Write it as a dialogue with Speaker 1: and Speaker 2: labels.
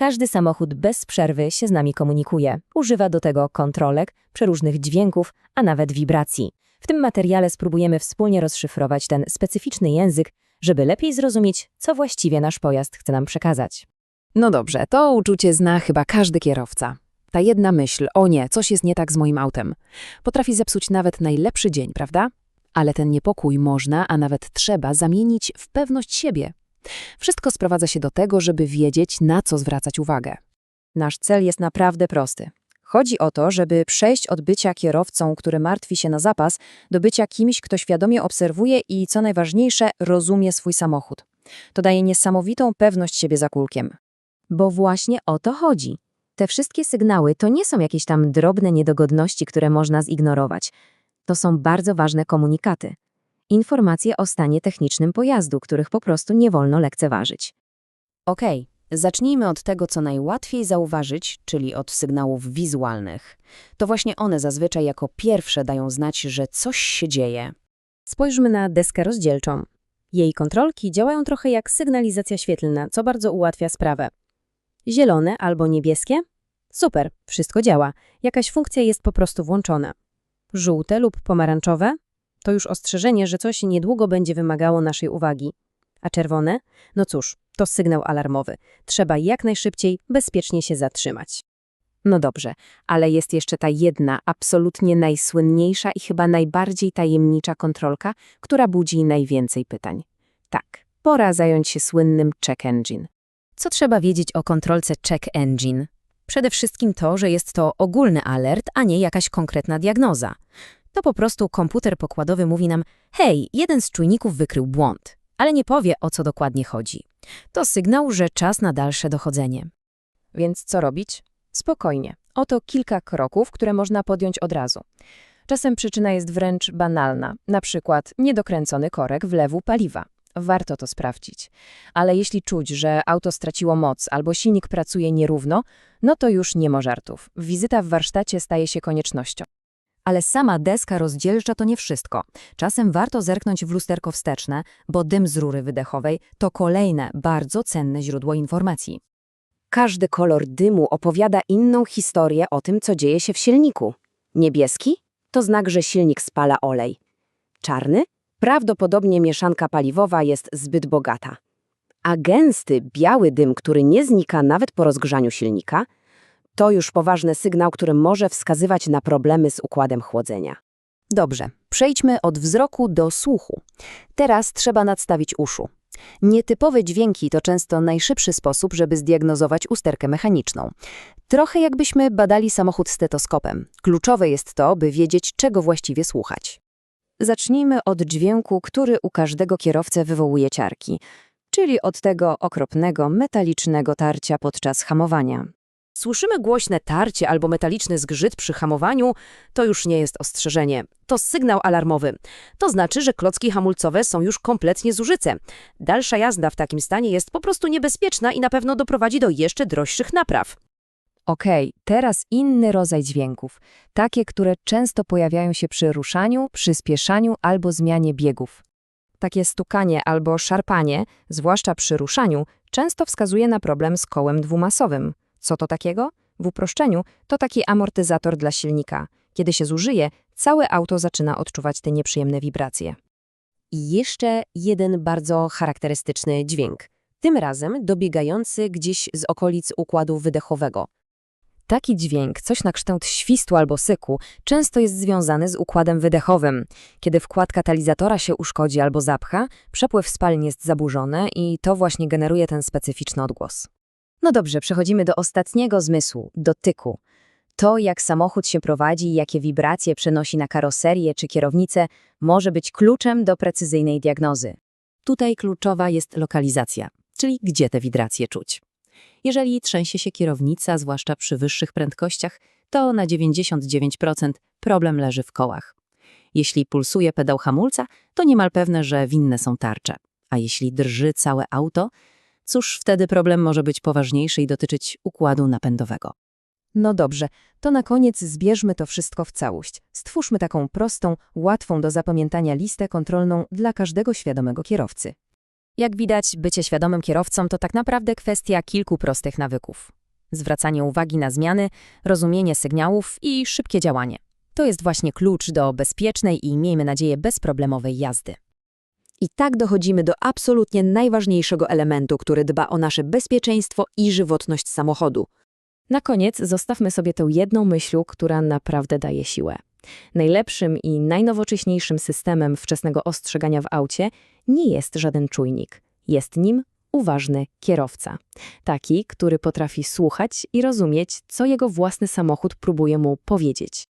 Speaker 1: Każdy samochód bez przerwy się z nami komunikuje. Używa do tego kontrolek, przeróżnych dźwięków, a nawet wibracji. W tym materiale spróbujemy wspólnie rozszyfrować ten specyficzny język, żeby lepiej zrozumieć, co właściwie nasz pojazd chce nam przekazać.
Speaker 2: No dobrze, to uczucie zna chyba każdy kierowca. Ta jedna myśl, o nie, coś jest nie tak z moim autem, potrafi zepsuć nawet najlepszy dzień, prawda? Ale ten niepokój można, a nawet trzeba zamienić w pewność siebie. Wszystko sprowadza się do tego, żeby wiedzieć, na co zwracać uwagę.
Speaker 1: Nasz cel jest naprawdę prosty. Chodzi o to, żeby przejść od bycia kierowcą, który martwi się na zapas, do bycia kimś, kto świadomie obserwuje i, co najważniejsze, rozumie swój samochód. To daje niesamowitą pewność siebie za kulkiem. Bo właśnie o to chodzi. Te wszystkie sygnały to nie są jakieś tam drobne niedogodności, które można zignorować. To są bardzo ważne komunikaty. Informacje o stanie technicznym pojazdu, których po prostu nie wolno lekceważyć. Okej, zacznijmy od tego, co najłatwiej zauważyć, czyli od sygnałów wizualnych. To właśnie one zazwyczaj jako pierwsze dają znać, że coś się dzieje. Spojrzmy na deskę rozdzielczą. Jej kontrolki działają trochę jak sygnalizacja świetlna, co bardzo ułatwia sprawę. Zielone albo niebieskie? Super, wszystko działa. Jakaś funkcja jest po prostu włączona. Żółte lub pomarańczowe? To już ostrzeżenie, że coś niedługo będzie wymagało naszej uwagi. A czerwone? No cóż, to sygnał alarmowy. Trzeba jak najszybciej bezpiecznie się zatrzymać. No dobrze, ale jest jeszcze ta jedna, absolutnie najsłynniejsza i chyba najbardziej tajemnicza kontrolka, która budzi najwięcej pytań. Tak, pora zająć się słynnym check engine. Co trzeba wiedzieć o kontrolce check engine? Przede wszystkim to, że jest to ogólny alert, a nie jakaś konkretna diagnoza. To po prostu komputer pokładowy mówi nam, hej, jeden z czujników wykrył błąd, ale nie powie, o co dokładnie chodzi. To sygnał, że czas na dalsze dochodzenie. Więc co robić? Spokojnie. Oto kilka kroków, które można podjąć od razu. Czasem przyczyna jest wręcz banalna, na przykład niedokręcony korek wlewu paliwa. Warto to sprawdzić. Ale jeśli czuć, że auto straciło moc albo silnik pracuje nierówno, no to już nie ma żartów. Wizyta w warsztacie staje się koniecznością. Ale sama deska rozdzielcza to nie wszystko. Czasem warto zerknąć w lusterko wsteczne, bo dym z rury wydechowej to kolejne, bardzo cenne źródło informacji. Każdy kolor dymu opowiada inną historię o tym, co dzieje się w silniku. Niebieski to znak, że silnik spala olej. Czarny? Prawdopodobnie mieszanka paliwowa jest zbyt bogata. A gęsty, biały dym, który nie znika nawet po rozgrzaniu silnika, to już poważny sygnał, który może wskazywać na problemy z układem chłodzenia. Dobrze, przejdźmy od wzroku do słuchu. Teraz trzeba nadstawić uszu. Nietypowe dźwięki to często najszybszy sposób, żeby zdiagnozować usterkę mechaniczną. Trochę jakbyśmy badali samochód stetoskopem. Kluczowe jest to, by wiedzieć, czego właściwie słuchać. Zacznijmy od dźwięku, który u każdego kierowcę wywołuje ciarki, czyli od tego okropnego, metalicznego tarcia podczas hamowania. Słyszymy głośne tarcie albo metaliczny zgrzyt przy hamowaniu, to już nie jest ostrzeżenie. To sygnał alarmowy. To znaczy, że klocki hamulcowe są już kompletnie zużyte. Dalsza jazda w takim stanie jest po prostu niebezpieczna i na pewno doprowadzi do jeszcze droższych napraw. Okej, teraz inny rodzaj dźwięków. Takie, które często pojawiają się przy ruszaniu, przyspieszaniu albo zmianie biegów. Takie stukanie albo szarpanie, zwłaszcza przy ruszaniu, często wskazuje na problem z kołem dwumasowym. Co to takiego? W uproszczeniu to taki amortyzator dla silnika. Kiedy się zużyje, całe auto zaczyna odczuwać te nieprzyjemne wibracje. I jeszcze jeden bardzo charakterystyczny dźwięk. Tym razem dobiegający gdzieś z okolic układu wydechowego. Taki dźwięk, coś na kształt świstu albo syku, często jest związany z układem wydechowym. Kiedy wkład katalizatora się uszkodzi albo zapcha, przepływ spalin jest zaburzony i to właśnie generuje ten specyficzny odgłos. No dobrze, przechodzimy do ostatniego zmysłu, dotyku. To, jak samochód się prowadzi i jakie wibracje przenosi na karoserię czy kierownicę, może być kluczem do precyzyjnej diagnozy. Tutaj kluczowa jest lokalizacja, czyli gdzie te wibracje czuć. Jeżeli trzęsie się kierownica, zwłaszcza przy wyższych prędkościach, to na 99% problem leży w kołach. Jeśli pulsuje pedał hamulca, to niemal pewne, że winne są tarcze. A jeśli drży całe auto, cóż, wtedy problem może być poważniejszy i dotyczyć układu napędowego. No dobrze, to na koniec zbierzmy to wszystko w całość. Stwórzmy taką prostą, łatwą do zapamiętania listę kontrolną dla każdego świadomego kierowcy. Jak widać, bycie świadomym kierowcą to tak naprawdę kwestia kilku prostych nawyków. Zwracanie uwagi na zmiany, rozumienie sygnałów i szybkie działanie. To jest właśnie klucz do bezpiecznej i, miejmy nadzieję, bezproblemowej jazdy.
Speaker 2: I tak dochodzimy do absolutnie najważniejszego elementu, który dba o nasze bezpieczeństwo i żywotność samochodu. Na koniec zostawmy sobie tę jedną myśl, która naprawdę daje siłę. Najlepszym i najnowocześniejszym systemem wczesnego ostrzegania w aucie nie jest żaden czujnik. Jest nim uważny kierowca. Taki, który potrafi słuchać i rozumieć, co jego własny samochód próbuje mu powiedzieć.